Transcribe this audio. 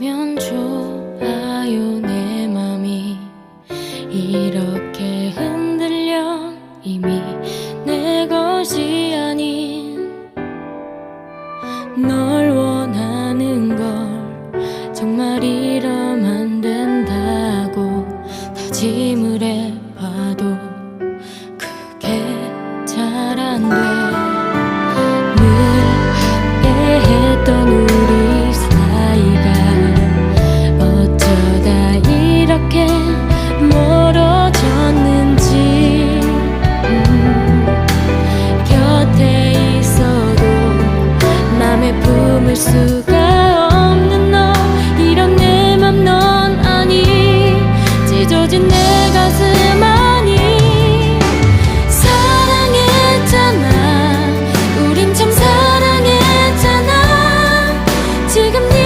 면 좋아요 내 맘이 이렇게 흔들려 이미 내 것이 아닌 널 원하는 걸 정말 이러면 안 된다고 다짐을 해봐도 그게 잘 안 돼. começo.